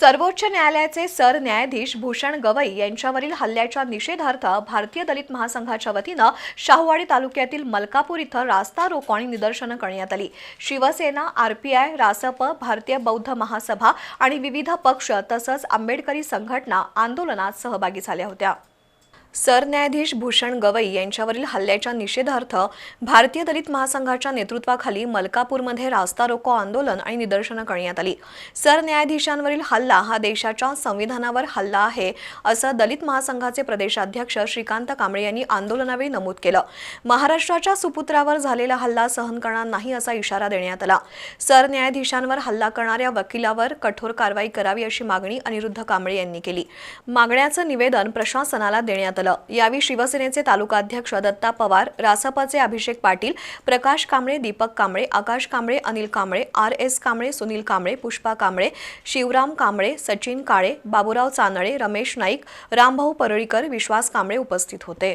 सर्वोच्च न्यायालयाचे सरन्यायाधीश भूषण गवई यांच्यावरील हल्ल्याच्या निषेधार्थ भारतीय दलित महासंघाच्या वतीनं शाहूवाडी तालुक्यातील मलकापूर इथं रास्ता रोको आणि निदर्शनं करण्यात आली. शिवसेना आरपीआय रासप भारतीय बौद्ध महासभा आणि विविध पक्ष तसंच आंबेडकरी संघटना आंदोलनात सहभागी झाल्या होत्या. सरन्यायाधीश भूषण गवई यांच्यावरील हल्ल्याच्या निषेधार्थ भारतीय दलित महासंघाच्या नेतृत्वाखाली मलकापूरमध्ये रास्ता रोको आंदोलन आणि निदर्शनं करण्यात आली. सरन्यायाधीशांवरील हल्ला हा देशाच्या संविधानावर हल्ला आहे असं दलित महासंघाचे प्रदेशाध्यक्ष श्रीकांत कांबळे यांनी आंदोलनावेळी नमूद केलं. महाराष्ट्राच्या सुपुत्रावर झालेला हल्ला सहन करणार नाही असा इशारा देण्यात आला. सरन्यायाधीशांवर हल्ला करणाऱ्या वकिलावर कठोर कारवाई करावी अशी मागणी अनिरुद्ध कांबळे यांनी केली. मागण्याचं निवेदन प्रशासनाला देण्यात आलं. यावेळी शिवसेनेचे तालुकाध्यक्ष दत्ता पवार रासपचे अभिषेक पाटील प्रकाश कांबळे दीपक कांबळे आकाश कांबळे अनिल कांबळे आर एस कांबळे सुनील कांबळे पुष्पा कांबळे शिवराम कांबळे सचिन काळे बाबूराव चांदळे रमेश नाईक रामभाऊ परळीकर विश्वास कांबळे उपस्थित होते.